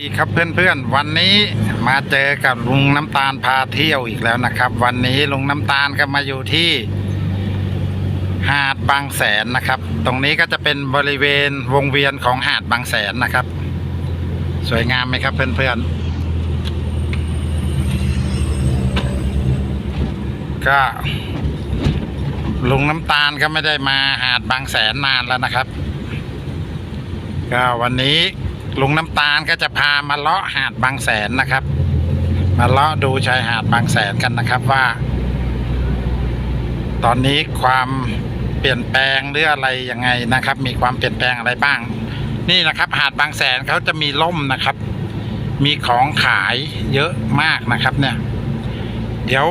สวัสดีครับเพื่อนๆ วันนี้มาเจอกับลุงน้ำตาลพาเที่ยวอีกแล้วนะครับ วันนี้ลุงน้ำตาลก็มาอยู่ที่หาดบางแสนนะครับ ตรงนี้ก็จะเป็นบริเวณวงเวียนของหาดบางแสนนะครับ สวยงามไหมครับเพื่อนๆ ก็ลุงน้ำตาลก็ไม่ได้มาหาดบางแสนนานแล้วนะครับ ก็วันนี้ ลุงน้ำตาลก็จะพามาเลาะหาดบางแสนนะครับ มาเลาะดูชายหาดบางแสนกันนะครับว่า ตอนนี้ความเปลี่ยนแปลงหรืออะไรยังไงนะครับ มีความเปลี่ยนแปลงอะไรบ้าง นี่นะครับ หาดบางแสนเขาจะมีล่มนะครับ มีของขายเยอะมากนะครับ เนี่ย เดี๋ยว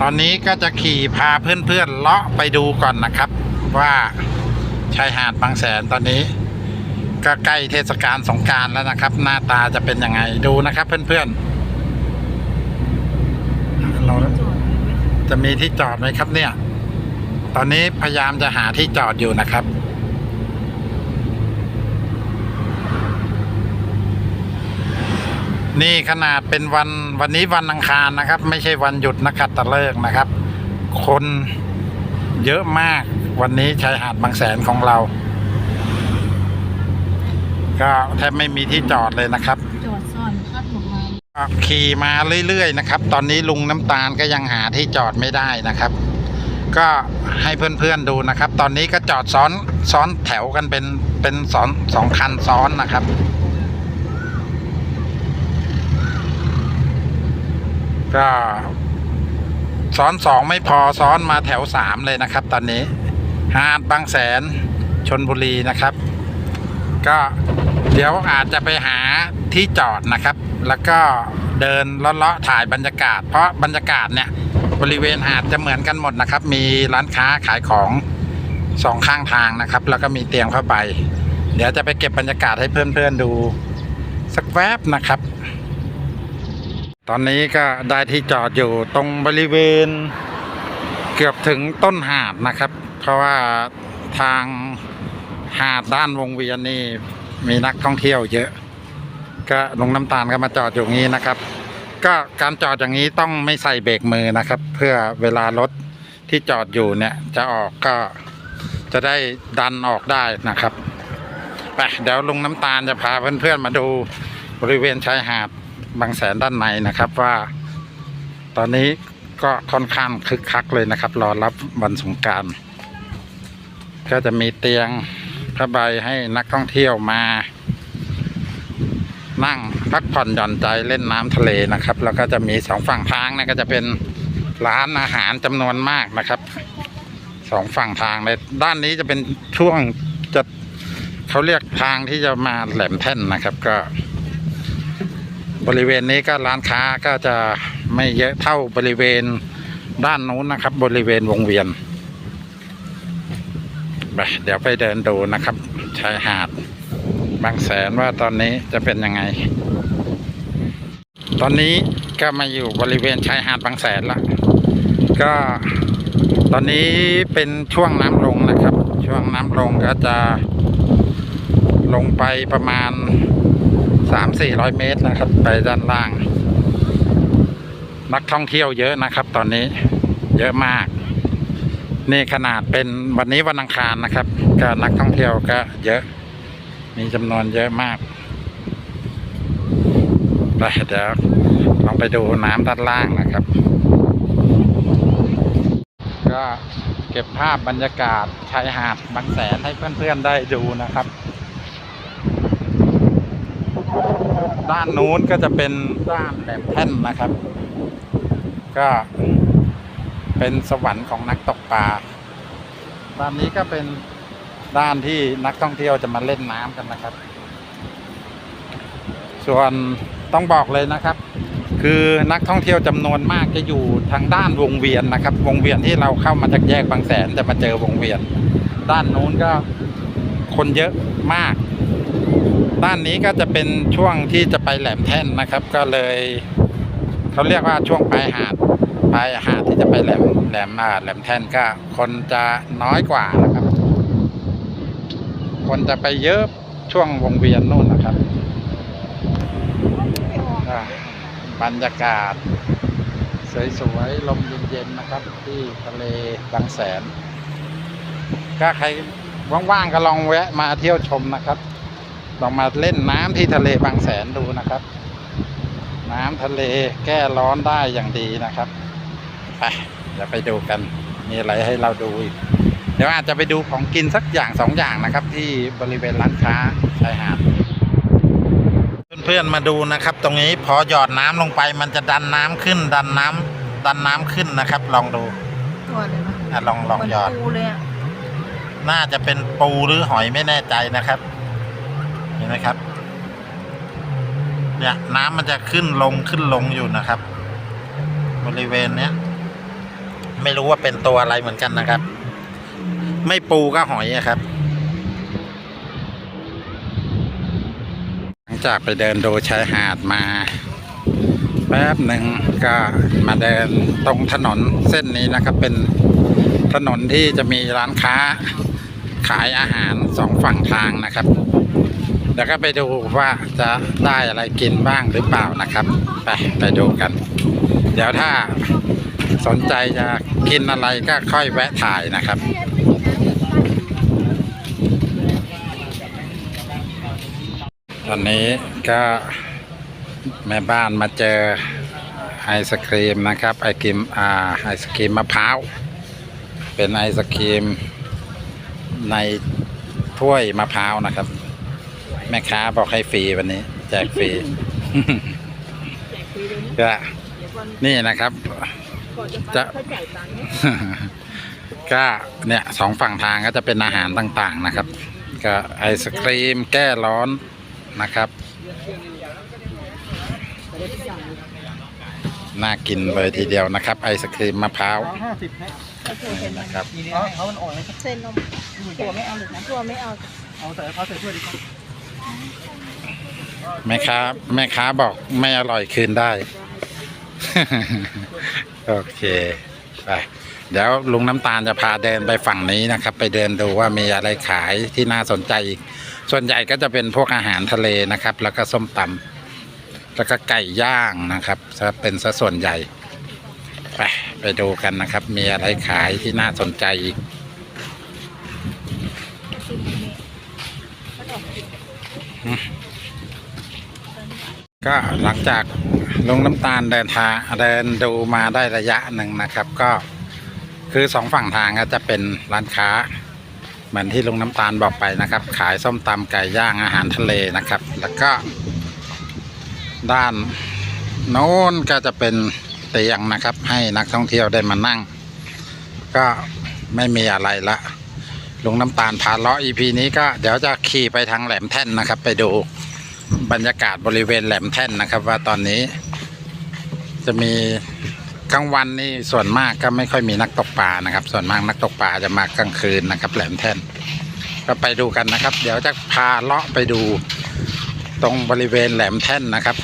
ตอนนี้ก็จะขี่พาเพื่อนๆเลาะไปดูก่อนนะครับ ว่าชายหาดบางแสนตอนนี้ ก็ใกล้เทศกาลสงการแล้วนะครับ หน้าตาจะเป็นยังไงดูนะครับเพื่อนๆเราจะมีที่จอดไหมครับเนี่ย ตอนนี้พยายามจะหาที่จอดอยู่นะครับนี่ขนาดเป็นวันวันนี้วันอังคารนะครับ ไม่ใช่วันหยุดนะครับตะเลิกนะครับ คนเยอะมากวันนี้ชายหาดบางแสนของเรา ก็แทบไม่มีที่จอดเลยนะครับ จอดซ่อนคาดผมมาก็ขี่มาเรื่อยๆนะครับ ตอนนี้ลุงน้ำตาลก็ยังหาที่จอดไม่ได้นะครับ ก็ให้เพื่อนๆดูนะครับ ตอนนี้ก็จอดซ้อนซ้อนแถวกันเป็นเป็นสองสองคันซ้อนนะครับก็ซ้อนสองไม่พอซ้อนมาแถวสามเลยนะครับ ตอนนี้หาดบางแสนชนบุรีนะครับ ก็ เดี๋ยวอาจจะไปหาที่จอดนะครับ แล้วก็เดินเลาะๆถ่ายบรรยากาศ เพราะบรรยากาศเนี่ยบริเวณหาดจะเหมือนกันหมดนะครับ มีร้านค้าขายของสองข้างทางนะครับ แล้วก็มีเตียงผ้าใบ เดี๋ยวจะไปเก็บบรรยากาศให้เพื่อนๆดู สักแวบนะครับ ตอนนี้ก็ได้ที่จอดอยู่ตรงบริเวณ เกือบถึงต้นหาดนะครับ เพราะว่าทางหาดด้านวงเวียนนี่ มีนักท่องเที่ยวเยอะ ก็ลงน้ำตาลก็มาจอดอยู่งี้นะครับ ก็การจอดอย่างนี้ต้องไม่ใส่เบรกมือนะครับ เพื่อเวลารถที่จอดอยู่เนี่ย จะออกก็จะได้ดันออกได้นะครับไปเดี๋ยวลุงน้ำตาลจะพาเพื่อนๆมาดูบริเวณชายหาดบางแสนด้านในนะครับว่า ตอนนี้ก็ค่อนข้างคึกคักเลยนะครับ รอรับวันสงการก็จะมีเตียง ผ้าใบให้นักท่องเที่ยวมา นั่งพักผ่อนหย่อนใจเล่นน้ำทะเลนะครับ แล้วก็จะมีสองฝั่งทางเนะก็จะเป็นร้านอาหารจำนวนมากนะครับสองฝั่งทางเลยด้านนี้จะเป็นช่วงจะเขาเรียกทางที่จะมาแหลมแท่นนะครับก็ บริเวณนี้ก็ร้านค้าก็จะไม่เยอะเท่าบริเวณด้านนู้นนะครับ บริเวณวงเวียน เดี๋ยวไปเดินดูนะครับชายหาด บางแสนว่าตอนนี้จะเป็นยังไง ตอนนี้ก็มาอยู่บริเวณชายหาดบางแสนละก็ตอนนี้เป็นช่วงน้ำลงนะครับ ช่วงน้ำลงก็จะลงไปประมาณสามสี่ร้อยเมตรนะครับ ไปด้านล่าง นักท่องเที่ยวเยอะนะครับ ตอนนี้เยอะมาก นี่ขนาดเป็นวันนี้วันอังคารนะครับ ก็นักท่องเที่ยวก็เยอะ มีจำนวนเยอะมากไปเดี๋ยวลองไปดูน้ำด้านล่างนะครับ ก็เก็บภาพบรรยากาศชายหาดบางแสนให้เพื่อนๆได้ดูนะครับ ด้านนู้นก็จะเป็นด้านแหลมแท่นนะครับ ก็ เป็นสวรรค์ของนักตกปลาด้านนี้ก็เป็นด้านที่นักท่องเที่ยวจะมาเล่นน้ำกันนะครับ ส่วนต้องบอกเลยนะครับ คือนักท่องเที่ยวจำนวนมากจะอยู่ทางด้านวงเวียนนะครับ วงเวียนที่เราเข้ามาจากแยกบางแสนจะมาเจอวงเวียน ด้านนู้นก็คนเยอะมาก ด้านนี้ก็จะเป็นช่วงที่จะไปแหลมแท่นนะครับ ก็เลยเขาเรียกว่าช่วงปลายหาด ปลายหาดที่จะไปแหลมแหลมอ่าแหลมแท่นก็คนจะน้อยกว่านะครับ คนจะไปเยอะช่วงวงเวียนนู่นนะครับบรรยากาศ สวยๆลมเย็นๆนะครับ ที่ทะเลบางแสน ก็ใครว่างๆก็ลองแวะมาเที่ยวชมนะครับ ลองมาเล่นน้ำที่ทะเลบางแสนดูนะครับ น้ำทะเลแก้ร้อนได้อย่างดีนะครับ ไปเดี๋ยวไปดูกัน มีอะไรให้เราดูอีก เดี๋ยวอาจจะไปดูของกินสักอย่างสองอย่างนะครับ ที่บริเวณร้านค้าชายหาดเพื่อนๆมาดูนะครับ ตรงนี้พอหยอดน้ำลงไป มันจะดันน้ำขึ้น ดันน้ำดันน้ำขึ้นนะครับ ลองดูตัวเลยนะอะลองลองหยอดเหมืนปูเลยอะน่าจะเป็นปูหรือหอยไม่แน่ใจนะครับเห็นไหมครับ เนี่ย น้ำมันจะขึ้นลงขึ้นลงอยู่นะครับ บริเวณเนี้ย ไม่รู้ว่าเป็นตัวอะไรเหมือนกันนะครับ ไม่ปูก็หอยอะครับ หลังจากไปเดินดูชายหาดมาแป๊บหนึ่งก็มาเดินตรงถนนเส้นนี้นะครับ เป็นถนนที่จะมีร้านค้าขายอาหารสองฝั่งทางนะครับเดี๋ยวก็ไปดูว่าจะได้อะไรกินบ้างหรือเปล่านะครับ ไปไปดูกัน เดี๋ยวถ้า สนใจจะกินอะไรก็ค่อยแวะถ่ายนะครับ ตอนนี้ก็แม่บ้านมาเจอไอศครีมนะครับไอครีมอ่าไอศครีมมะพร้าว เป็นไอศครีมในถ้วยมะพร้าวนะครับ แม่ค้าบอกให้ฟรีวันนี้ แจกฟรีก็นี่นะครับ จะก็เนี่ยสองฝั่งทางก็จะเป็นอาหารต่างๆนะครับ ก็ไอศครีมแก้ร้อนนะครับ น่ากินเลยทีเดียวนะครับ ไอศครีมมะพร้าวห้าสิบแพ็คนี่นะครับทีนี้ให้เขามันอ่อนเลยครับเส้นนมตัวไม่เอาหรือนะตัวไม่เอาเอาใส่เขาใส่ถ้วยดีครับแม่ค้าแม่ค้าบอกไม่อร่อยคืนได้ โอเคไปเดี๋ยวลุงน้ำตาลจะพาเดินไปฝั่งนี้นะครับ ไปเดินดูว่ามีอะไรขายที่น่าสนใจอีก ส่วนใหญ่ก็จะเป็นพวกอาหารทะเลนะครับ แล้วก็ส้มตำแล้วก็ไก่ย่างนะครับจะเป็นซะส่วนใหญ่ ไปไปดูกันนะครับ มีอะไรขายที่น่าสนใจอีก ก็หลังจากลงน้ำตาลเดินทางเดินดูมาได้ระยะหนึ่งนะครับ ก็คือสองฝั่งทางก็จะเป็นร้านค้า เหมือนที่ลุงน้ำตาลบอกไปนะครับ ขายส้มตำไก่ย่างอาหารทะเลนะครับ แล้วก็ด้านโน้นก็จะเป็นเตียงนะครับ ให้นักท่องเที่ยวได้มานั่ง ก็ไม่มีอะไรละลุงน้ำตาลพาเลาะ EP นี้ก็เดี๋ยวจะขี่ไปทางแหลมแท่นนะครับ ไปดู บรรยากาศบริเวณแหลมแท่นนะครับ ว่าตอนนี้ จะมีกลางวันนี่ส่วนมากก็ไม่ค่อยมีนักตกปลานะครับ ส่วนมากนักตกปลาจะมากลางคืนนะครับ แหลมแท่น ก็ไปดูกันนะครับ เดี๋ยวจะพาเลาะไปดูตรงบริเวณแหลมแท่นนะครับ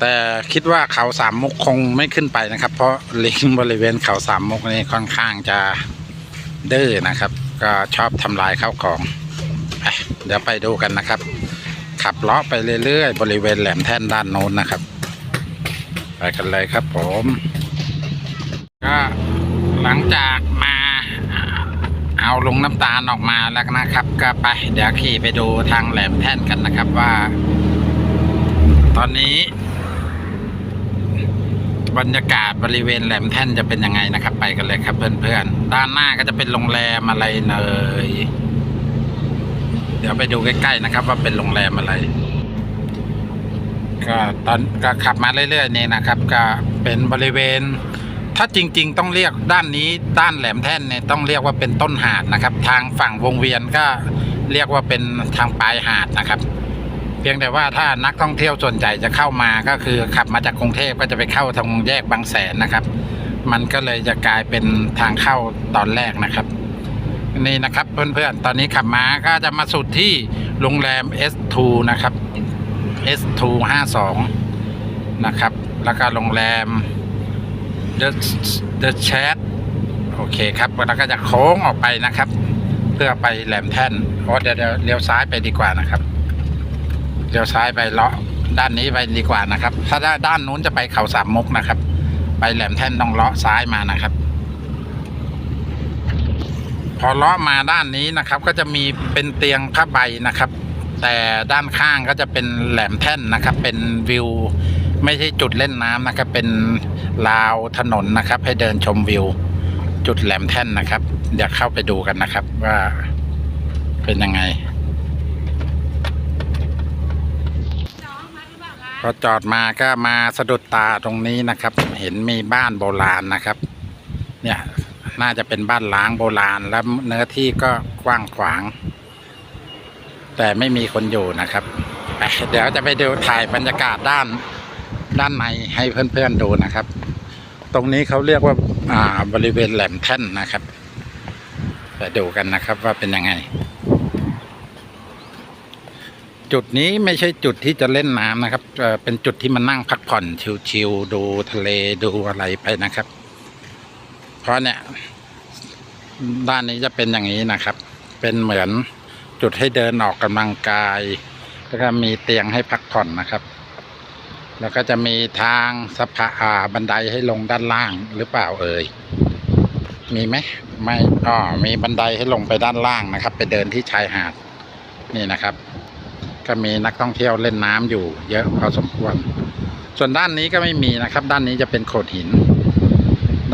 แต่คิดว่าเขาสามมุกคงไม่ขึ้นไปนะครับ เพราะลิงบริเวณเขาสามมุกนี่ค่อนข้างจะดื้อนะครับ ก็ชอบทำลายข้าวของเดี๋ยวไปดูกันนะครับ ขับเลาะไปเรื่อยๆ บริเวณแหลมแท่นด้านโน้นนะครับ ไปกันเลยครับผม ก็หลังจากมาเอาลงน้ำตาลออกมาแล้วนะครับ ก็ไปเดี๋ยวขี่ไปดูทางแหลมแท่นกันนะครับว่า ตอนนี้ บรรยากาศบริเวณแหลมแท่นจะเป็นยังไงนะครับ ไปกันเลยครับเพื่อนๆ ด้านหน้าก็จะเป็นโรงแรมอะไรเนย ดี๋ยวไปดูใกล้ๆนะครับ ว่าเป็นโรงแรมอะไร ก็ตอนก็ขับมาเรื่อยๆนี่นะครับ ก็เป็นบริเวณ ถ้าจริง ๆ ต้องเรียกด้านนี้ด้านแหลมแท่นเนี่ยต้องเรียกว่าเป็นต้นหาดนะครับ ทางฝั่งวงเวียนก็เรียกว่าเป็นทางปลายหาดนะครับ เพียงแต่ว่าถ้านักท่องเที่ยวส่วนใหญ่จะเข้ามาก็คือขับมาจากกรุงเทพก็จะไปเข้าทางแยกบางแสนนะครับ มันก็เลยจะกลายเป็นทางเข้าตอนแรกนะครับ นี่นะครับเพื่อนๆ ตอนนี้ขับมาก็จะมาสุดที่โรงแรม S2 นะครับ S2 52นะครับ แล้วก็โรงแรม The The Chat โอเคครับแล้วก็จะโค้งออกไปนะครับ เพื่อไปแหลมแท่นเดี๋ยวเดี๋ยวเลี้ยวซ้ายไปดีกว่านะครับเลี้ยวซ้ายไปเลาะด้านนี้ไปดีกว่านะครับ ถ้าด้านนู้นจะไปเขาสามมุกนะครับ ไปแหลมแท่นต้องเลาะซ้ายมานะครับ พอเลาะมาด้านนี้นะครับ ก็จะมีเป็นเตียงผ้าใบนะครับ แต่ด้านข้างก็จะเป็นแหลมแท่นนะครับ เป็นวิว ไม่ใช่จุดเล่นน้ำนะครับ เป็นราวถนนนะครับ ให้เดินชมวิว จุดแหลมแท่นนะครับ เดี๋ยวเข้าไปดูกันนะครับ ว่าเป็นยังไงพอจอดมาก็มาสะดุดตาตรงนี้นะครับ เห็นมีบ้านโบราณนะครับ เนี่ย น่าจะเป็นบ้านล้างโบราณ แล้วเนื้อที่ก็กว้างขวาง แต่ไม่มีคนอยู่นะครับเดี๋ยวจะไปดูถ่ายบรรยากาศด้านด้านในให้เพื่อนๆดูนะครับ ตรงนี้เขาเรียกว่าอ่าบริเวณแหลมแท่นนะครับไปดูกันนะครับว่าเป็นยังไง จุดนี้ไม่ใช่จุดที่จะเล่นน้ำนะครับเป็นจุดที่มานั่งพักผ่อนชิลๆดูทะเลดูอะไรไปนะครับ เพราะเนี่ย ด้านนี้จะเป็นอย่างนี้นะครับ เป็นเหมือนจุดให้เดินออกกำลังกาย แล้วก็มีเตียงให้พักผ่อนนะครับ แล้วก็จะมีทางสะพานอ่าบันไดให้ลงด้านล่างหรือเปล่าเอ่ยมีไหมไม่อ๋อมีบันไดให้ลงไปด้านล่างนะครับ ไปเดินที่ชายหาดนี่นะครับ ก็มีนักท่องเที่ยวเล่นน้ำอยู่ เยอะพอสมควร ส่วนด้านนี้ก็ไม่มีนะครับ ด้านนี้จะเป็นโขดหิน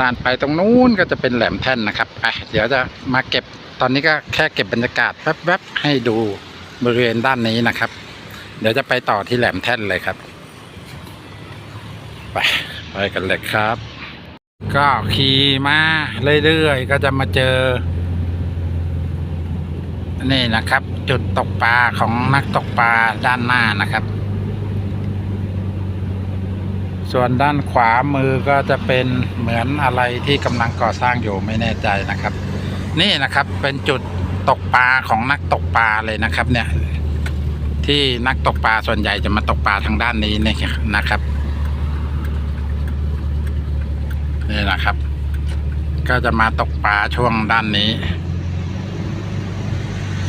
ด้านไปตรงนู้นก็จะเป็นแหลมแท่นนะครับไปเดี๋ยวจะมาเก็บตอนนี้ก็แค่เก็บบรรยากาศแวบๆให้ดูบริเวณด้านนี้นะครับ เดี๋ยวจะไปต่อที่แหลมแท่นเลยครับ ไปไปกันเลยครับ ก็ขี่มาเรื่อยๆก็จะมาเจอ นี่นะครับ จุดตกปลาของนักตกปลาด้านหน้านะครับ ส่วนด้านขวามือก็จะเป็นเหมือนอะไรที่กำลังก่อสร้างอยู่ไม่แน่ใจนะครับ นี่นะครับเป็นจุดตกปลาของนักตกปลาเลยนะครับ เนี่ย ที่นักตกปลาส่วนใหญ่จะมาตกปลาทางด้านนี้นี่นะครับนี่นะครับ ก็จะมาตกปลาช่วงด้านนี้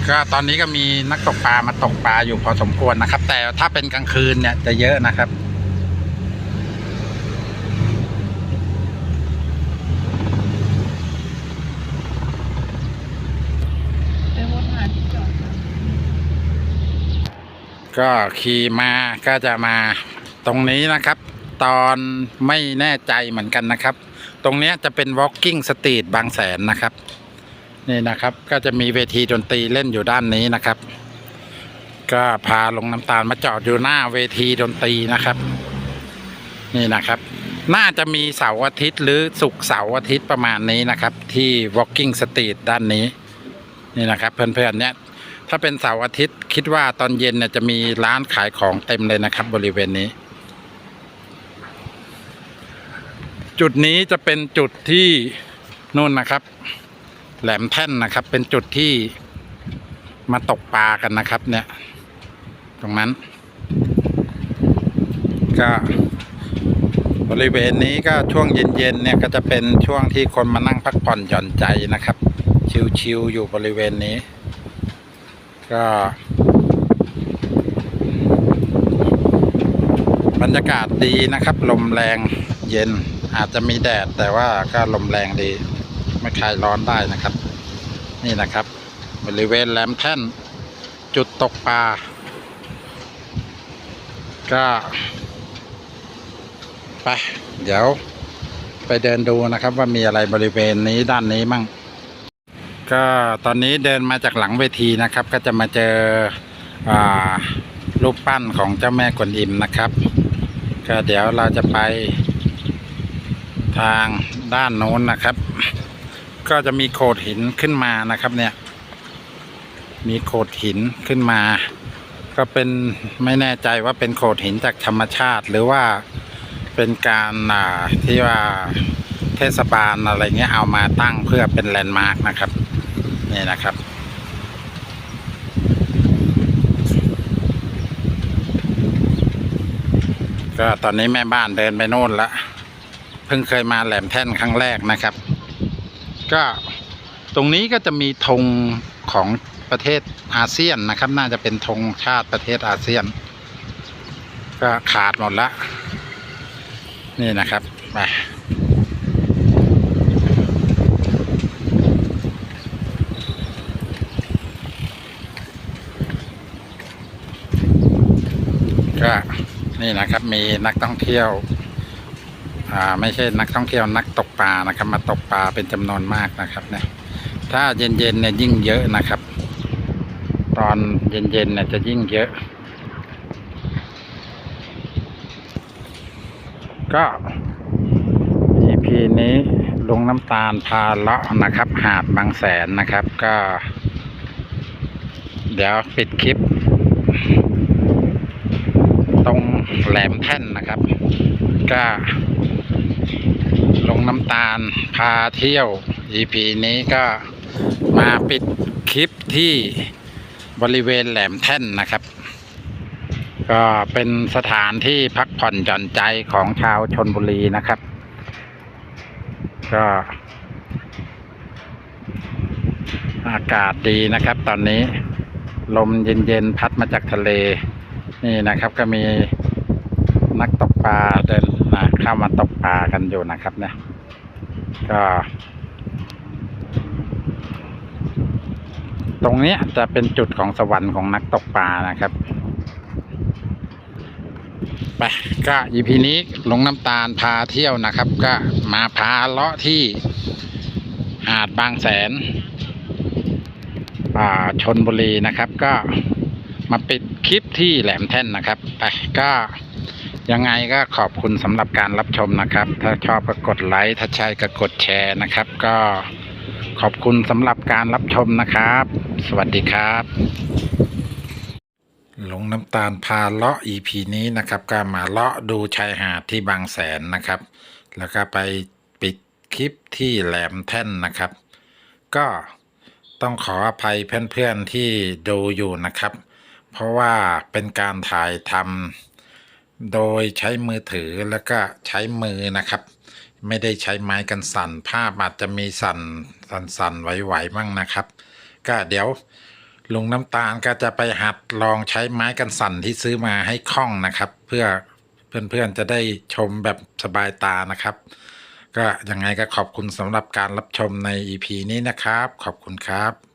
ก็ตอนนี้ก็มีนักตกปลามาตกปลาอยู่พอสมควรนะครับ แต่ถ้าเป็นกลางคืนเนี่ยจะเยอะนะครับ ไปวนหาที่จอดก่อน ก็ขี่มาก็จะมาตรงนี้นะครับ ตอนไม่แน่ใจเหมือนกันนะครับ ตรงนี้จะเป็น walking street บางแสนนะครับ นี่นะครับก็จะมีเวทีดนตรีเล่นอยู่ด้านนี้นะครับ ก็พาลงน้ำตาลมาจอดอยู่หน้าเวทีดนตรีนะครับ นี่นะครับ น่าจะมีเสาร์อาทิตย์หรือศุกร์เสาร์อาทิตย์ประมาณนี้นะครับ ที่ walking street ด้านนี้ นี่นะครับ เพื่อนๆเนี่ย ถ้าเป็นเสาร์อาทิตย์ คิดว่าตอนเย็นเนี่ยจะมีร้านขายของเต็มเลยนะครับ บริเวณนี้ จุดนี้จะเป็นจุดที่นู่นนะครับ แหลมแท่นนะครับ เป็นจุดที่มาตกปลากันนะครับ เนี่ย ตรงนั้น ก็บริเวณนี้ก็ช่วงเย็นๆเนี่ยก็จะเป็นช่วงที่คนมานั่งพักผ่อนหย่อนใจนะครับ ชิวๆอยู่บริเวณนี้ ก็บรรยากาศดีนะครับ ลมแรงเย็นอาจจะมีแดด แต่ว่าก็ลมแรงดี ไม่คลายร้อนได้นะครับ นี่นะครับ บริเวณแหลมแท่น จุดตกปลาก็ไปเดี๋ยวไปเดินดูนะครับว่ามีอะไรบริเวณนี้ด้านนี้มั่ง ก็ตอนนี้เดินมาจากหลังเวทีนะครับ ก็จะมาเจออรูปปั้นของเจ้าแม่กวนอิมนะครับ ก็เดี๋ยวเราจะไปทางด้านโน้นนะครับ ก็จะมีโขดหินขึ้นมานะครับเนี่ย มีโขดหินขึ้นมา ก็เป็นไม่แน่ใจว่าเป็นโขดหินจากธรรมชาติหรือว่าเป็นการที่ว่าเทศบาลอะไรเงี้ยเอามาตั้งเพื่อเป็นแลนด์มาร์กนะครับ นี่นะครับ ก็ตอนนี้แม่บ้านเดินไปโน่นละเพิ่งเคยมาแหลมแท่นครั้งแรกนะครับ ก็ตรงนี้ก็จะมีธงของประเทศอาเซียนนะครับ น่าจะเป็นธงชาติประเทศอาเซียน ก็ขาดหมดละนี่นะครับไปก็ นี่นะครับมีนักท่องเที่ยวอ่าไม่ใช่นักท่องเที่ยวนักตกปลานะครับ มาตกปลาเป็นจำนวนมากนะครับเนี่ยถ้าเย็นๆเนี่ยยิ่งเยอะนะครับ ตอนเย็นๆเนี่ยจะยิ่งเยอะ ก็ EP นี้ลงน้ำตาลพาเลาะนะครับ หาดบางแสนนะครับ ก็ เดี๋ยวปิดคลิป ตรง แหลมแท่นนะครับ ก็ลงน้ำตาลพาเที่ยว EP นี้ก็มาปิดคลิปที่บริเวณแหลมแท่นนะครับ ก็เป็นสถานที่พักผ่อนหย่อนใจของชาวชนบุรีนะครับ ก็อากาศดีนะครับ ตอนนี้ลมเย็นๆพัดมาจากทะเล นี่นะครับก็มี นักตกปลาเดินมาเข้ามาตกปลากันอยู่นะครับ เนี่ย ก็ ตรงนี้จะเป็นจุดของสวรรค์ของนักตกปลานะครับไปก็อีพีนี้ลงน้ำตาลพาเที่ยวนะครับ ก็มาพาเลาะที่หาดบางแสนอ่าชนบุรีนะครับ ก็มาปิดคลิปที่แหลมแท่นนะครับ ไปก็ ยังไงก็ขอบคุณสำหรับการรับชมนะครับ ถ้าชอบก็กดไลค์ถ้าใช่ก็กดแชร์นะครับ ก็ขอบคุณสำหรับการรับชมนะครับ สวัสดีครับหลงน้ำตาลพาเลาะ EP นี้นะครับก็มาเลาะดูชายหาดที่บางแสนนะครับ แล้วก็ไปปิดคลิปที่แหลมแท่นนะครับ ก็ต้องขออภัยเพื่อนๆที่ดูอยู่นะครับ เพราะว่าเป็นการถ่ายทำ โดยใช้มือถือแล้วก็ใช้มือนะครับ ไม่ได้ใช้ไม้กันสั่น ภาพอาจจะมีสั่นสั่นๆไหวๆบ้างนะครับ ก็เดี๋ยวลุงน้ำตาลก็จะไปหัดลองใช้ไม้กันสั่นที่ซื้อมาให้คล่องนะครับ เพื่อเพื่อนๆจะได้ชมแบบสบายตานะครับ ก็ยังไงก็ขอบคุณสำหรับการรับชมใน EP นี้นะครับ ขอบคุณครับ